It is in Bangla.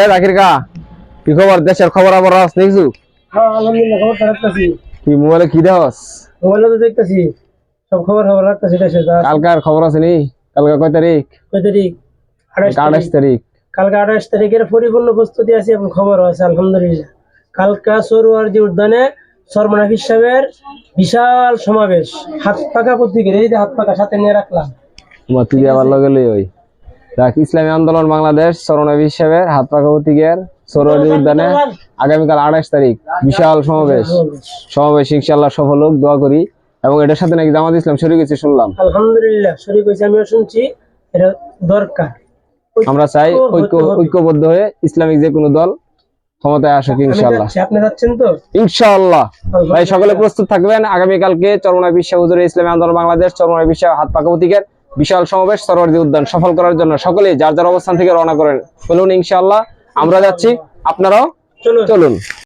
এ জাকির কা কি খবর? দেশের খবর আবার আস দেখছু? হ্যাঁ আলহামদুলিল্লাহ খবর রাখতেছি। কি মোবাইলে কি মোবাইলে তো দেখতেছি সব খবর খবর রাখতেছি কালকার খবর আছে নি? কালকে কয় তারিখ? কয় তারিখ? আঠাশ আঠাশ তারিখ। তারিখ। কালকে আঠাশ তারিখের পরিপূর্ণ প্রস্তুতি আছে এবং খবর আছে আলহামদুলিল্লাহ। কালকা সরোয়ার যে উদ্যানে সরমনাফিস সাহেবের বিশাল সমাবেশ। হাত পাকা প্রতীকের এই যে হাত পাকা সাথে নিয়ে রাখলাম। তুই আবার লগে লই ওই। দেখ ইসলামী আন্দোলন বাংলাদেশ সরণবী হিসেবে হাত পাকা প্রতীকের সরোয়ারি উদ্যানে আগামীকাল আঠাশ তারিখ বিশাল সমাবেশ। সমাবেশ ইনশাল্লাহ সফল হোক দোয়া করি। এবং এটার সাথে নাকি জামাত ইসলাম শরীর গেছে শুনলাম। আলহামদুলিল্লাহ হয়েছে আমিও শুনছি। এটা দরকার। আমরা চাই ঐক্য ঐক্যবদ্ধ। হয়ে ইসলামিক যে কোনো দল ক্ষমতায় আসুক ইনশাল্লাহ আপনি যাচ্ছেন তো? ইনশাআল্লাহ। ভাই সকলে প্রস্তুত থাকবেন। আগামীকালকে চরমনা বিশ্ব হুজুর ইসলামী আন্দোলন বাংলাদেশ চরমনা বিশ্ব হাত পাকা প্রতীকের বিশাল সমাবেশ সরবরাহী উদ্যান সফল করার জন্য সকলেই যার যার অবস্থান থেকে রওনা করেন চলুন ইনশাল্লাহ আমরা যাচ্ছি। আপনারাও চলুন। চলুন।